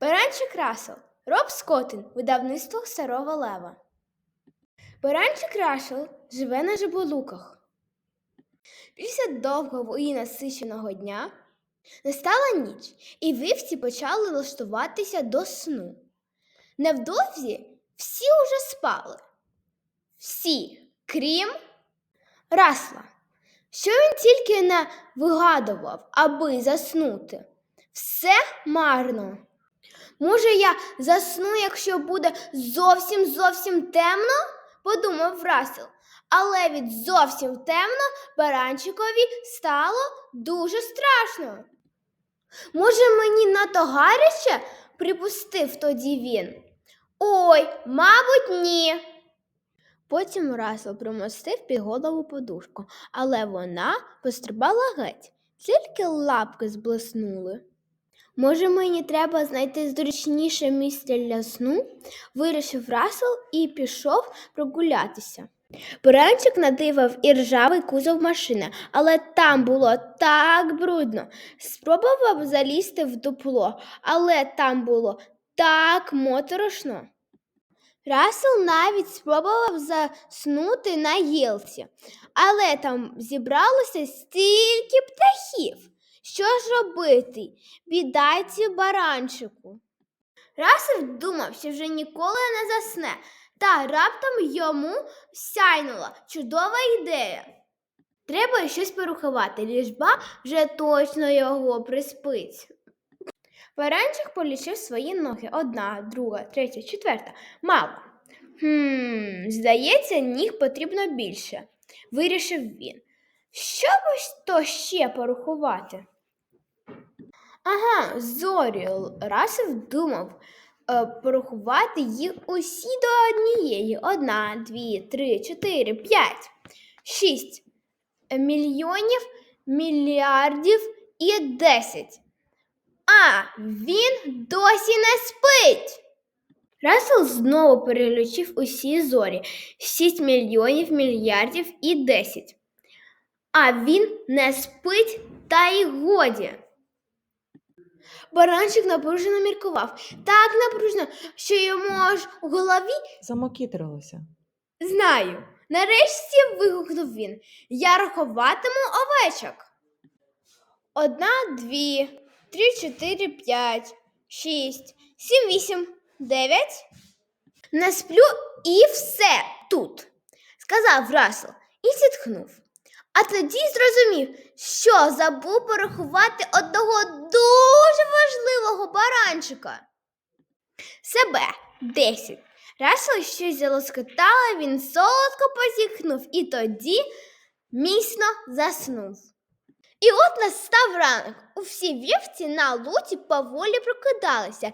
Баранчик Расел. Роб Скотин. Видавництво Старого Лева. Баранчик Рашел живе на жаболуках. Після довгого і насиченого дня настала ніч, і вівці почали влаштуватися до сну. Невдовзі всі уже спали. Всі, крім Расла, що він тільки не вигадував, аби заснути. Все марно. Може, я засну, якщо буде зовсім зовсім темно? подумав Расел. Але від зовсім темно баранчикові стало дуже страшно. Може, мені надто гаряче? припустив тоді він. Ой, мабуть, ні. Потім Расел примостив під голову подушку, але вона пострибала геть, тільки лапки зблиснули. Може, мені треба знайти зручніше місце для сну, вирішив Расел і пішов прогулятися. Буранчик надивав і ржавий кузов машини, але там було так брудно. Спробував залізти в дупло, але там було так моторошно. Расел навіть спробував заснути на гілці, але там зібралося стільки птахів. Що ж робити? Бідайці баранчику. Расел думав, що вже ніколи не засне, та раптом йому сяйнула чудова ідея. Треба щось порухувати, ліжба вже точно його приспить. Баранчик полічив свої ноги. Одна, друга, третя, четверта. Мало. Хм, здається, ніг потрібно більше, вирішив він. Що б то ще порахувати? Ага, зорі. Расив думав е, порахувати їх усі до однієї. Одна, дві, три, чотири, п'ять, шість мільйонів, мільярдів і десять. А він досі не спить. Расел знову перелічив усі зорі: 6 мільйонів, мільярдів і 10. А він не спить та й годі. Баранчик напружено міркував, так напружено, що йому аж у голові Замокітрилося. знаю. Нарешті вигукнув він. Я рахуватиму овечок. Одна, дві, три, чотири, п'ять, шість, сім, вісім, дев'ять. Не сплю і все тут, сказав Расел і зітхнув. А тоді зрозумів, що забув порахувати одного дуже важливого баранчика. Себе десять. Расел щось залоскотало, він солодко позіхнув і тоді міцно заснув. І от настав ранок. Усі вівці на луці поволі прокидалися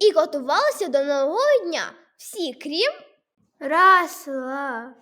і готувалися до нового дня. Всі, крім Расла.